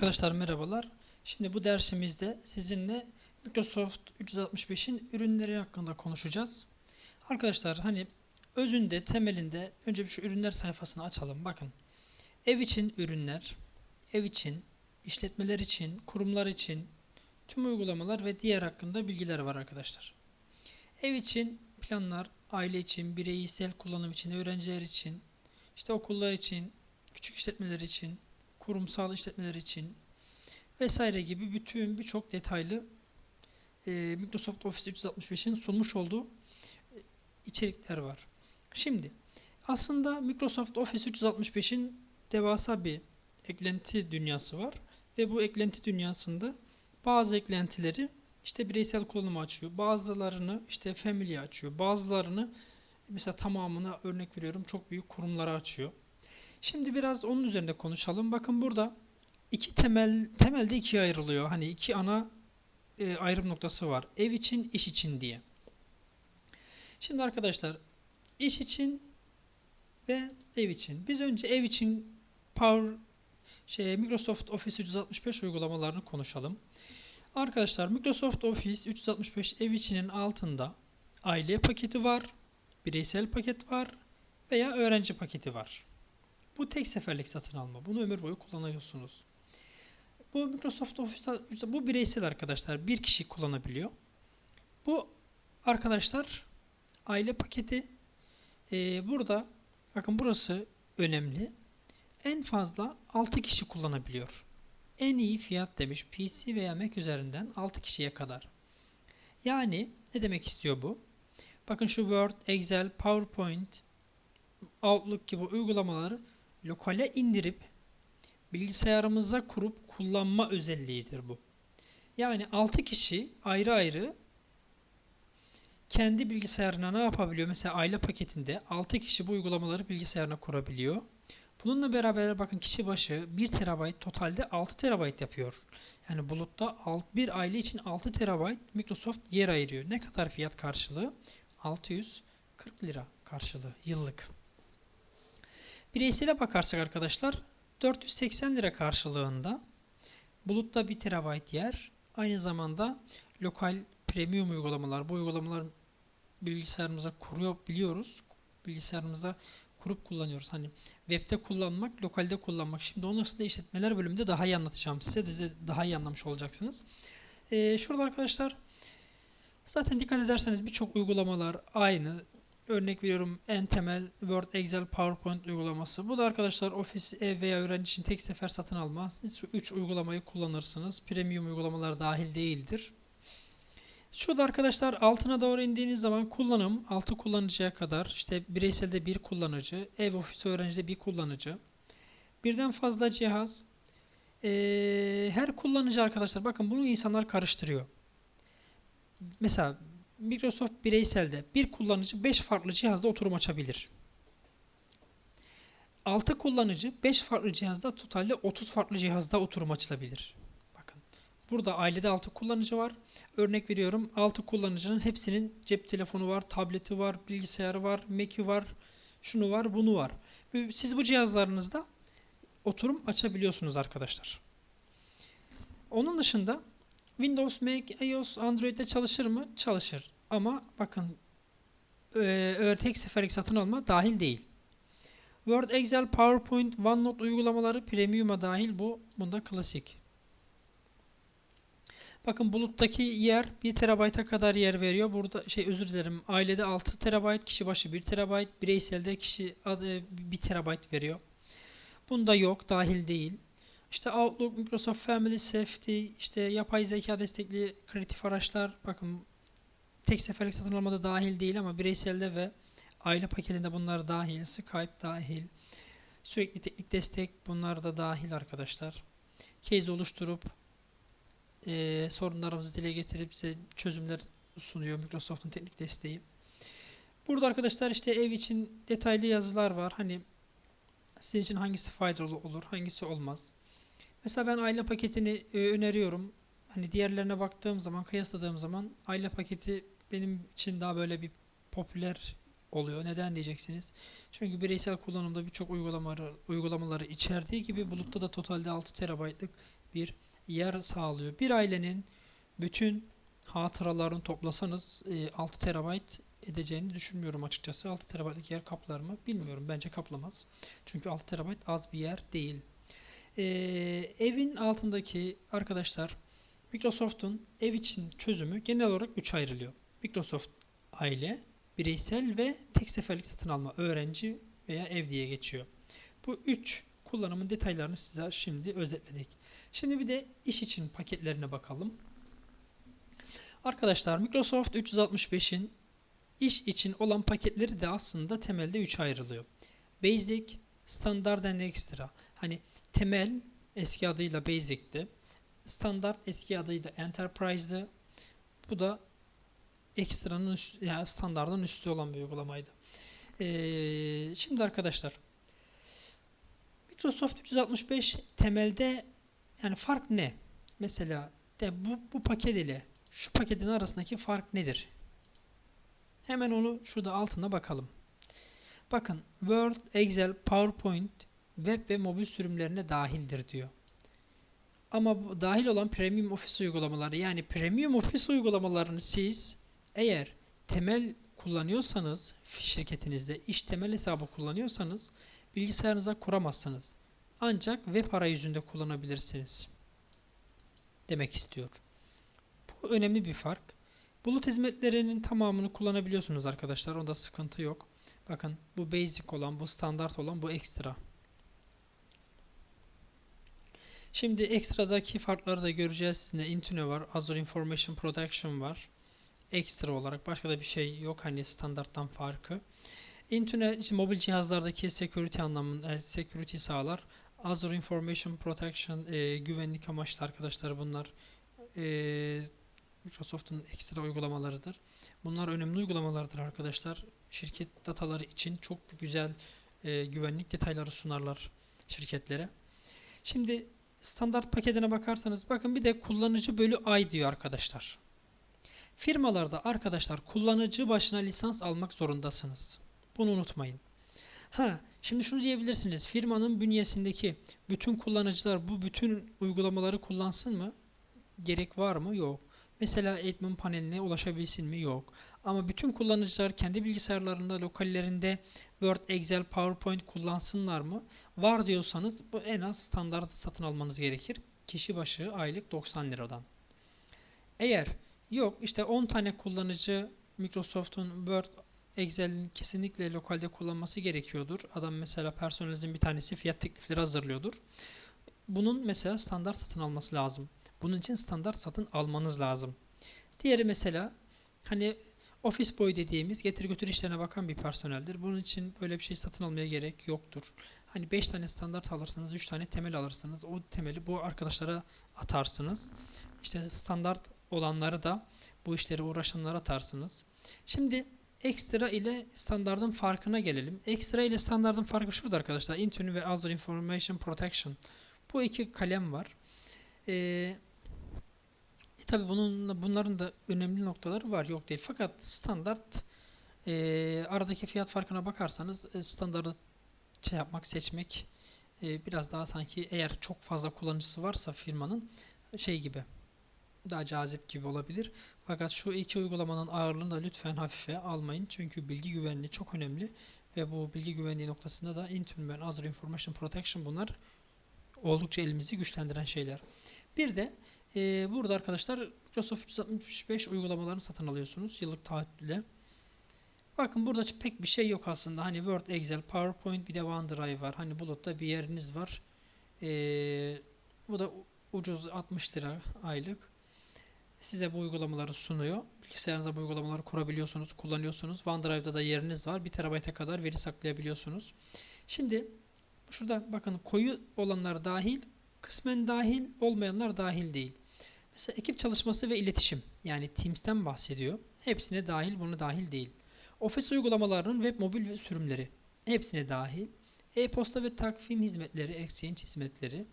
Arkadaşlar merhabalar. Şimdi bu dersimizde sizinle Microsoft 365'in ürünleri hakkında konuşacağız. Arkadaşlar hani özünde, temelinde önce bir şu ürünler sayfasını açalım. Bakın. Ev için ürünler, ev için, işletmeler için, kurumlar için tüm uygulamalar ve diğer hakkında bilgiler var arkadaşlar. Ev için planlar, aile için, bireysel kullanım için, öğrenciler için, işte okullar için, küçük işletmeler için, kurumsal işletmeler için vesaire gibi bütün birçok detaylı e, Microsoft Office 365'in sunmuş olduğu e, içerikler var. Şimdi aslında Microsoft Office 365'in devasa bir eklenti dünyası var ve bu eklenti dünyasında bazı eklentileri işte bireysel kullanıma açıyor. Bazılarını işte family açıyor. Bazılarını mesela tamamına örnek veriyorum çok büyük kurumlara açıyor. Şimdi biraz onun üzerinde konuşalım. Bakın burada iki temel temelde ikiye ayrılıyor. Hani iki ana e, ayrım noktası var. Ev için, iş için diye. Şimdi arkadaşlar iş için ve ev için. Biz önce ev için Power şey Microsoft Office 365 uygulamalarını konuşalım. Arkadaşlar Microsoft Office 365 ev içinin altında aile paketi var, bireysel paket var veya öğrenci paketi var. Bu tek seferlik satın alma. Bunu ömür boyu kullanıyorsunuz. Bu Microsoft Office bu bireysel arkadaşlar. Bir kişi kullanabiliyor. Bu arkadaşlar aile paketi. Ee, burada bakın burası önemli. En fazla 6 kişi kullanabiliyor. En iyi fiyat demiş PC veya Mac üzerinden 6 kişiye kadar. Yani ne demek istiyor bu? Bakın şu Word, Excel, PowerPoint, Outlook gibi uygulamaları lokale indirip bilgisayarımıza kurup kullanma özelliğidir bu. Yani 6 kişi ayrı ayrı kendi bilgisayarına ne yapabiliyor? Mesela aile paketinde 6 kişi bu uygulamaları bilgisayarına kurabiliyor. Bununla beraber bakın kişi başı 1 TB totalde 6 TB yapıyor. Yani bulutta bir aile için 6 TB Microsoft yer ayırıyor. Ne kadar fiyat karşılığı? 640 lira karşılığı yıllık. Bireysele bakarsak arkadaşlar 480 lira karşılığında bulutta 1 TB yer. Aynı zamanda lokal premium uygulamalar. Bu uygulamalar bilgisayarımıza kuruyor biliyoruz. Bilgisayarımıza kurup kullanıyoruz. Hani webde kullanmak, lokalde kullanmak. Şimdi onun aslında işletmeler bölümünde daha iyi anlatacağım size. De daha iyi anlamış olacaksınız. Ee, şurada arkadaşlar zaten dikkat ederseniz birçok uygulamalar aynı. Örnek veriyorum en temel Word, Excel, PowerPoint uygulaması. Bu da arkadaşlar ofis, ev veya öğrenci için tek sefer satın alma. Siz 3 uygulamayı kullanırsınız. Premium uygulamalar dahil değildir. Şurada arkadaşlar altına doğru indiğiniz zaman kullanım 6 kullanıcıya kadar işte bireyselde bir kullanıcı, ev ofisi öğrencide bir kullanıcı. Birden fazla cihaz. Ee, her kullanıcı arkadaşlar bakın bunu insanlar karıştırıyor. Mesela Microsoft bireyselde bir kullanıcı 5 farklı cihazda oturum açabilir. 6 kullanıcı 5 farklı cihazda totalde 30 farklı cihazda oturum açılabilir. Bakın burada ailede 6 kullanıcı var. Örnek veriyorum 6 kullanıcının hepsinin cep telefonu var, tableti var, bilgisayarı var, Mac'i var, şunu var, bunu var. Siz bu cihazlarınızda oturum açabiliyorsunuz arkadaşlar. Onun dışında Windows, Mac, iOS, Android'de çalışır mı? Çalışır. Ama bakın e, tek seferlik satın alma dahil değil. Word, Excel, PowerPoint, OneNote uygulamaları premium'a dahil bu. Bunda klasik. Bakın buluttaki yer 1 terabayta kadar yer veriyor. Burada şey özür dilerim. Ailede 6 terabayt, kişi başı 1 terabayt, bireyselde kişi 1 terabayt veriyor. Bunda yok, dahil değil. İşte Outlook, Microsoft Family Safety, işte yapay zeka destekli kreatif araçlar. Bakın tek seferlik satın almada dahil değil ama bireyselde ve aile paketinde bunlar dahil. Skype dahil. Sürekli teknik destek bunlar da dahil arkadaşlar. Case oluşturup e, sorunlarımızı dile getirip bize çözümler sunuyor Microsoft'un teknik desteği. Burada arkadaşlar işte ev için detaylı yazılar var. Hani sizin için hangisi faydalı olur, hangisi olmaz. Mesela ben aile paketini e, öneriyorum. Hani diğerlerine baktığım zaman, kıyasladığım zaman aile paketi benim için daha böyle bir popüler oluyor. Neden diyeceksiniz? Çünkü bireysel kullanımda birçok uygulamaları, uygulamaları içerdiği gibi bulutta da totalde 6 TB'lık bir yer sağlıyor. Bir ailenin bütün hatıralarını toplasanız e, 6 terabayt edeceğini düşünmüyorum açıkçası. 6 terabaytlık yer kaplar mı bilmiyorum. Bence kaplamaz. Çünkü 6 terabayt az bir yer değil. E, evin altındaki arkadaşlar Microsoft'un ev için çözümü genel olarak 3 ayrılıyor. Microsoft aile, bireysel ve tek seferlik satın alma, öğrenci veya ev diye geçiyor. Bu üç kullanımın detaylarını size şimdi özetledik. Şimdi bir de iş için paketlerine bakalım. Arkadaşlar Microsoft 365'in iş için olan paketleri de aslında temelde 3 ayrılıyor. Basic, Standard and Extra. Hani temel eski adıyla Basic'ti. Standart eski adıyla Enterprise'dı. Bu da ekstranın üst, yani standardın üstü olan bir uygulamaydı. Ee, şimdi arkadaşlar Microsoft 365 temelde yani fark ne? Mesela de bu, bu paket ile şu paketin arasındaki fark nedir? Hemen onu şurada altına bakalım. Bakın Word, Excel, PowerPoint web ve mobil sürümlerine dahildir diyor. Ama bu dahil olan Premium Office uygulamaları yani Premium Office uygulamalarını siz eğer temel kullanıyorsanız şirketinizde iş temel hesabı kullanıyorsanız bilgisayarınıza kuramazsınız. Ancak web arayüzünde kullanabilirsiniz. Demek istiyor. Bu önemli bir fark. Bulut hizmetlerinin tamamını kullanabiliyorsunuz arkadaşlar. Onda sıkıntı yok. Bakın bu basic olan, bu standart olan, bu ekstra. Şimdi ekstradaki farkları da göreceğiz. Sizinle Intune var, Azure Information Protection var. Ekstra olarak başka da bir şey yok hani standarttan farkı. Intune işte mobil cihazlardaki security anlamında e, security sağlar. Azure Information Protection e, güvenlik amaçlı arkadaşlar bunlar. E, Microsoft'un ekstra uygulamalarıdır. Bunlar önemli uygulamalardır arkadaşlar. Şirket dataları için çok güzel e, güvenlik detayları sunarlar şirketlere. Şimdi standart paketine bakarsanız bakın bir de kullanıcı bölü ay diyor arkadaşlar. Firmalarda arkadaşlar kullanıcı başına lisans almak zorundasınız. Bunu unutmayın. Ha, şimdi şunu diyebilirsiniz. Firmanın bünyesindeki bütün kullanıcılar bu bütün uygulamaları kullansın mı? Gerek var mı? Yok. Mesela admin paneline ulaşabilsin mi? Yok. Ama bütün kullanıcılar kendi bilgisayarlarında, lokallerinde Word, Excel, PowerPoint kullansınlar mı? Var diyorsanız bu en az standart satın almanız gerekir. Kişi başı aylık 90 liradan. Eğer yok işte 10 tane kullanıcı Microsoft'un Word, Excel'in kesinlikle lokalde kullanması gerekiyordur. Adam mesela personelinizin bir tanesi fiyat teklifleri hazırlıyordur. Bunun mesela standart satın alması lazım. Bunun için standart satın almanız lazım. Diğeri mesela hani ofis boy dediğimiz getir götür işlerine bakan bir personeldir. Bunun için böyle bir şey satın almaya gerek yoktur. Hani 5 tane standart alırsınız, 3 tane temel alırsınız. O temeli bu arkadaşlara atarsınız. İşte standart olanları da bu işlere uğraşanlara atarsınız. Şimdi ekstra ile standardın farkına gelelim. Ekstra ile standardın farkı şurada arkadaşlar. Intune ve Azure Information Protection. Bu iki kalem var. Ee, e, tabi bunun bunların da önemli noktaları var yok değil. Fakat standart e, aradaki fiyat farkına bakarsanız e, standartı şey yapmak seçmek e, biraz daha sanki eğer çok fazla kullanıcısı varsa firmanın şey gibi daha cazip gibi olabilir. Fakat şu iki uygulamanın ağırlığını da lütfen hafife almayın. Çünkü bilgi güvenliği çok önemli ve bu bilgi güvenliği noktasında da Intune ve Azure Information Protection bunlar oldukça elimizi güçlendiren şeyler. Bir de e, burada arkadaşlar Microsoft 365 uygulamalarını satın alıyorsunuz yıllık taahhütle. Bakın burada pek bir şey yok aslında. Hani Word, Excel, PowerPoint bir de OneDrive var. Hani bulutta bir yeriniz var. Ee, bu da ucuz 60 lira aylık. Size bu uygulamaları sunuyor. Bilgisayarınıza bu uygulamaları kurabiliyorsunuz, kullanıyorsunuz. OneDrive'da da yeriniz var. 1 TB'e kadar veri saklayabiliyorsunuz. Şimdi şurada bakın koyu olanlar dahil, kısmen dahil, olmayanlar dahil değil. Mesela ekip çalışması ve iletişim yani Teams'ten bahsediyor. Hepsine dahil, bunu dahil değil. Ofis uygulamalarının web mobil sürümleri hepsine dahil. E-posta ve takvim hizmetleri, exchange hizmetleri,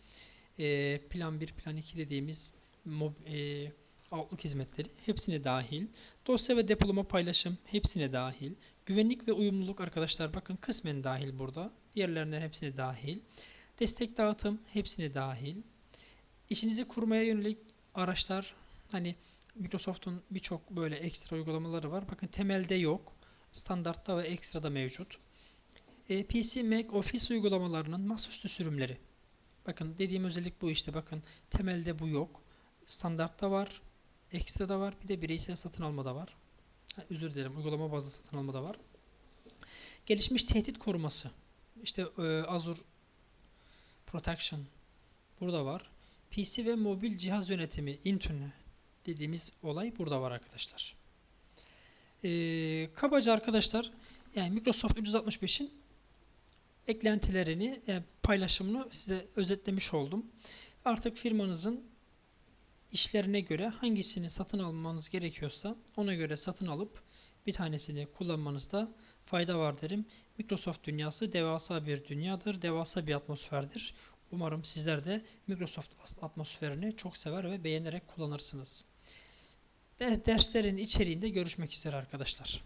e, plan 1, plan 2 dediğimiz mob, e, Outlook hizmetleri hepsine dahil. Dosya ve depolama paylaşım hepsine dahil. Güvenlik ve uyumluluk arkadaşlar bakın kısmen dahil burada. Diğerlerine hepsine dahil. Destek dağıtım hepsine dahil. işinizi kurmaya yönelik araçlar hani Microsoft'un birçok böyle ekstra uygulamaları var. Bakın temelde yok. Standartta ve ekstrada mevcut. E, PC, Mac, Office uygulamalarının masaüstü sürümleri. Bakın dediğim özellik bu işte. Bakın temelde bu yok. Standartta var. Ekstrada var. Bir de bireysel satın almada var. Ha, özür dilerim. Uygulama bazlı satın almada var. Gelişmiş tehdit koruması. İşte e, Azure Protection burada var. PC ve mobil cihaz yönetimi Intune dediğimiz olay burada var arkadaşlar. Ee, kabaca arkadaşlar yani Microsoft 365'in eklentilerini yani paylaşımını size özetlemiş oldum. Artık firmanızın işlerine göre hangisini satın almanız gerekiyorsa ona göre satın alıp bir tanesini kullanmanızda fayda var derim. Microsoft dünyası devasa bir dünyadır, devasa bir atmosferdir. Umarım sizler de Microsoft atmosferini çok sever ve beğenerek kullanırsınız. De- Derslerin içeriğinde görüşmek üzere arkadaşlar.